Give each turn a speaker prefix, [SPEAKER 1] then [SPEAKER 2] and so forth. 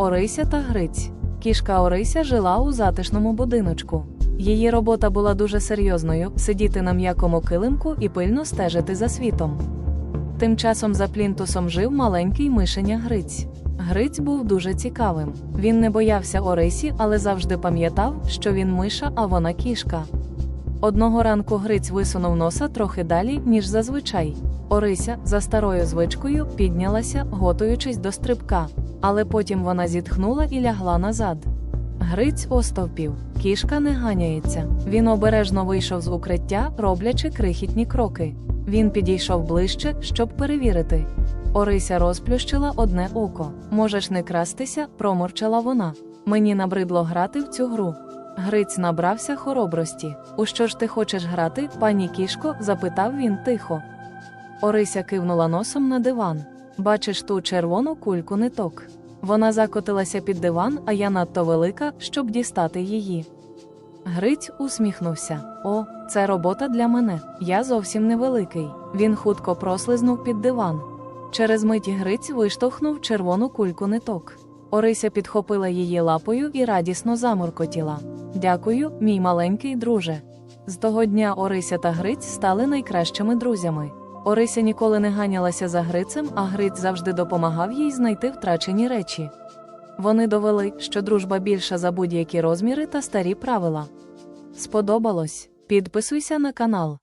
[SPEAKER 1] Орися та Гриць. Кішка Орися жила у затишному будиночку. Її робота була дуже серйозною сидіти на м'якому килимку і пильно стежити за світом. Тим часом за плінтусом жив маленький мишеня Гриць. Гриць був дуже цікавим. Він не боявся Орисі, але завжди пам'ятав, що він миша, а вона кішка. Одного ранку Гриць висунув носа трохи далі, ніж зазвичай. Орися, за старою звичкою, піднялася, готуючись до стрибка, але потім вона зітхнула і лягла назад. Гриць остовпів. Кішка не ганяється. Він обережно вийшов з укриття, роблячи крихітні кроки. Він підійшов ближче, щоб перевірити. Орися розплющила одне око. Можеш не крастися, проморчала вона. Мені набридло грати в цю гру. Гриць набрався хоробрості. У що ж ти хочеш грати, пані кішко? запитав він тихо. Орися кивнула носом на диван. Бачиш ту червону кульку ниток. Вона закотилася під диван, а я надто велика, щоб дістати її. Гриць усміхнувся. О, це робота для мене. Я зовсім невеликий. Він хутко прослизнув під диван. Через мить Гриць виштовхнув червону кульку ниток. Орися підхопила її лапою і радісно замуркотіла. Дякую, мій маленький друже. З того дня Орися та Гриць стали найкращими друзями. Орися ніколи не ганялася за Грицем, а Гриць завжди допомагав їй знайти втрачені речі. Вони довели, що дружба більша за будь-які розміри та старі правила. Сподобалось? Підписуйся на канал.